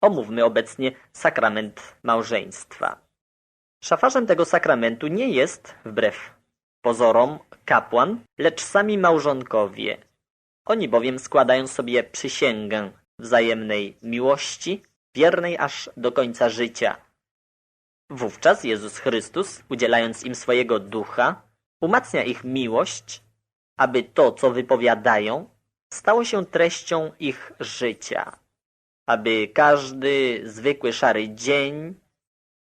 Omówmy obecnie sakrament małżeństwa. Szafarzem tego sakramentu nie jest, wbrew pozorom, kapłan, lecz sami małżonkowie. Oni bowiem składają sobie przysięgę wzajemnej miłości, wiernej aż do końca życia. Wówczas Jezus Chrystus, udzielając im swojego ducha, umacnia ich miłość, aby to, co wypowiadają, stało się treścią ich życia. Aby każdy zwykły szary dzień,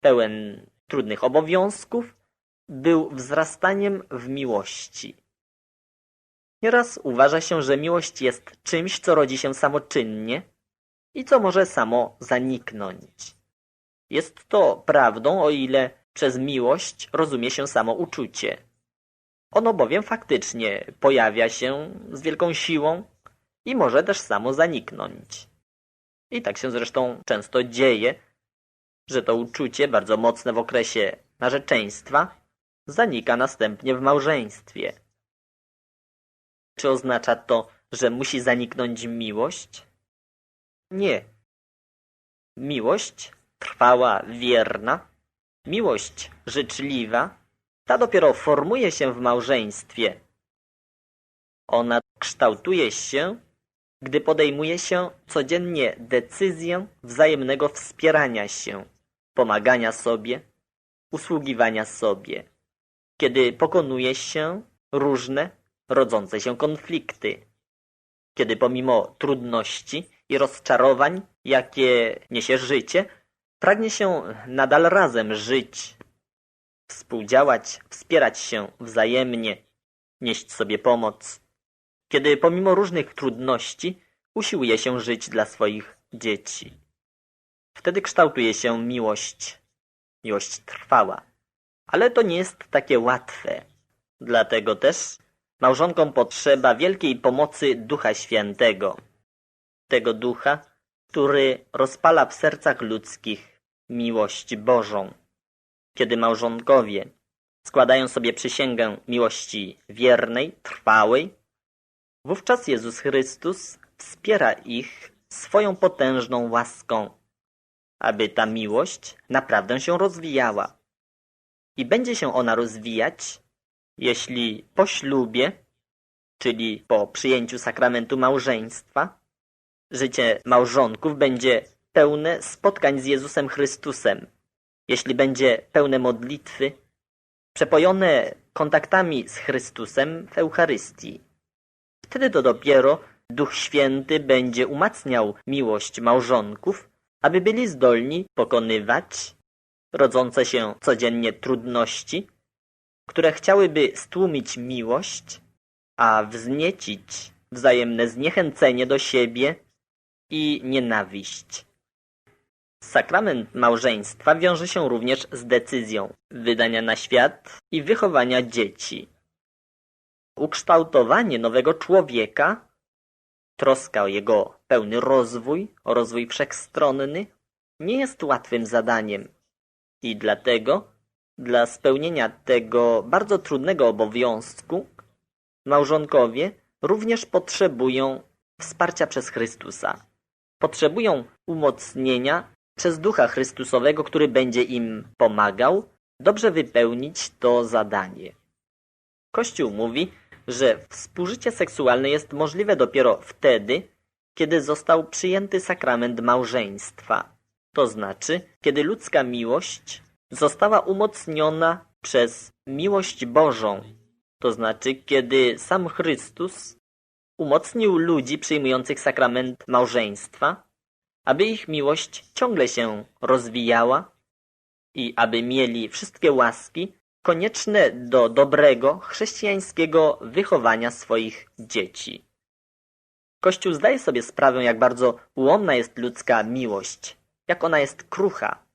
pełen trudnych obowiązków, był wzrastaniem w miłości. Nieraz uważa się, że miłość jest czymś, co rodzi się samoczynnie i co może samo zaniknąć. Jest to prawdą, o ile przez miłość rozumie się samo uczucie. Ono bowiem faktycznie pojawia się z wielką siłą i może też samo zaniknąć. I tak się zresztą często dzieje, że to uczucie, bardzo mocne w okresie narzeczeństwa, zanika następnie w małżeństwie. Czy oznacza to, że musi zaniknąć miłość? Nie. Miłość trwała, wierna, miłość życzliwa, ta dopiero formuje się w małżeństwie. Ona kształtuje się, gdy podejmuje się codziennie decyzję wzajemnego wspierania się, pomagania sobie, usługiwania sobie, kiedy pokonuje się różne rodzące się konflikty, kiedy pomimo trudności i rozczarowań, jakie niesie życie, pragnie się nadal razem żyć, współdziałać, wspierać się wzajemnie, nieść sobie pomoc, kiedy pomimo różnych trudności usiłuje się żyć dla swoich dzieci. Wtedy kształtuje się miłość, miłość trwała. Ale to nie jest takie łatwe. Dlatego też małżonkom potrzeba wielkiej pomocy Ducha Świętego. Tego Ducha, który rozpala w sercach ludzkich miłość Bożą. Kiedy małżonkowie składają sobie przysięgę miłości wiernej, trwałej, wówczas Jezus Chrystus wspiera ich swoją potężną łaską, aby ta miłość naprawdę się rozwijała. I będzie się ona rozwijać, jeśli po ślubie, czyli po przyjęciu sakramentu małżeństwa, życie małżonków będzie pełne spotkań z Jezusem Chrystusem, jeśli będzie pełne modlitwy, przepojone kontaktami z Chrystusem w Eucharystii. Wtedy to dopiero Duch Święty będzie umacniał miłość małżonków, aby byli zdolni pokonywać rodzące się codziennie trudności, które chciałyby stłumić miłość, a wzniecić wzajemne zniechęcenie do siebie i nienawiść. Sakrament małżeństwa wiąże się również z decyzją wydania na świat i wychowania dzieci. Ukształtowanie nowego człowieka, troska o jego pełny rozwój, o rozwój wszechstronny, nie jest łatwym zadaniem. I dlatego, dla spełnienia tego bardzo trudnego obowiązku, małżonkowie również potrzebują wsparcia przez Chrystusa. Potrzebują umocnienia przez Ducha Chrystusowego, który będzie im pomagał dobrze wypełnić to zadanie. Kościół mówi, że współżycie seksualne jest możliwe dopiero wtedy, kiedy został przyjęty sakrament małżeństwa. To znaczy, kiedy ludzka miłość została umocniona przez miłość Bożą. To znaczy, kiedy sam Chrystus umocnił ludzi przyjmujących sakrament małżeństwa, aby ich miłość ciągle się rozwijała i aby mieli wszystkie łaski konieczne do dobrego chrześcijańskiego wychowania swoich dzieci. Kościół zdaje sobie sprawę, jak bardzo ułomna jest ludzka miłość, jak ona jest krucha.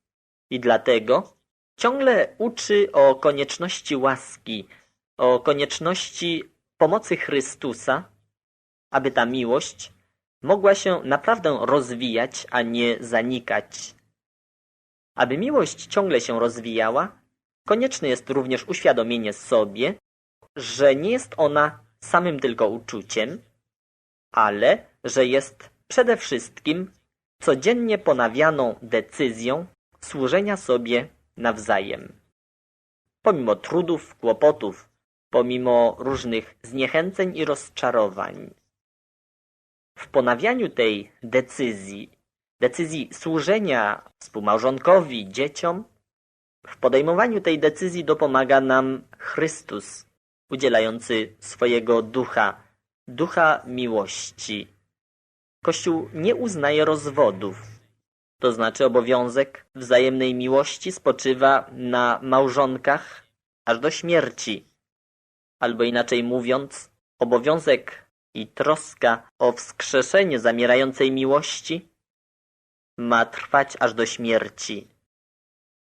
I dlatego ciągle uczy o konieczności łaski, o konieczności pomocy Chrystusa, aby ta miłość mogła się naprawdę rozwijać, a nie zanikać. Aby miłość ciągle się rozwijała, konieczne jest również uświadomienie sobie, że nie jest ona samym tylko uczuciem, ale że jest przede wszystkim codziennie ponawianą decyzją służenia sobie nawzajem. Pomimo trudów, kłopotów, pomimo różnych zniechęceń i rozczarowań. W ponawianiu tej decyzji, decyzji służenia współmałżonkowi, dzieciom, w podejmowaniu tej decyzji dopomaga nam Chrystus, udzielający swojego ducha, ducha miłości. Kościół nie uznaje rozwodów, to znaczy obowiązek wzajemnej miłości spoczywa na małżonkach aż do śmierci. Albo inaczej mówiąc, obowiązek i troska o wskrzeszenie zamierającej miłości ma trwać aż do śmierci.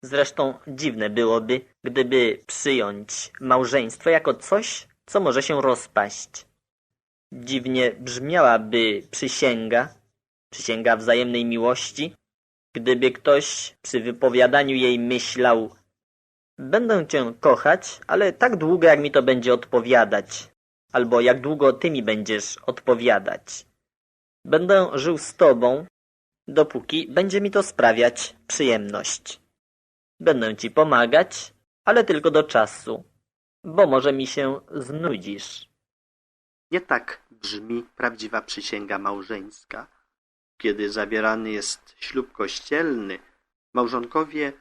Zresztą dziwne byłoby, gdyby przyjąć małżeństwo jako coś, co może się rozpaść. Dziwnie brzmiałaby przysięga, przysięga wzajemnej miłości, gdyby ktoś przy wypowiadaniu jej myślał Będę cię kochać, ale tak długo, jak mi to będzie odpowiadać, albo jak długo ty mi będziesz odpowiadać. Będę żył z tobą, dopóki będzie mi to sprawiać przyjemność. Będę ci pomagać, ale tylko do czasu, bo może mi się znudzisz. Nie tak brzmi prawdziwa przysięga małżeńska. Kiedy zabierany jest ślub kościelny, małżonkowie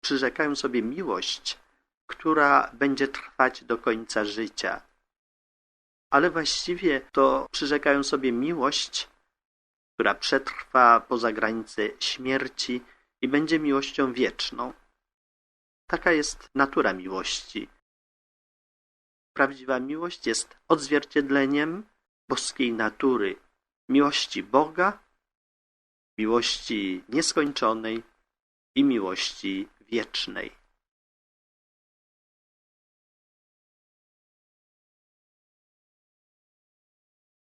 przyrzekają sobie miłość, która będzie trwać do końca życia. Ale właściwie to przyrzekają sobie miłość, która przetrwa poza granice śmierci i będzie miłością wieczną. Taka jest natura miłości. Prawdziwa miłość jest odzwierciedleniem boskiej natury, miłości Boga, miłości nieskończonej i miłości wiecznej.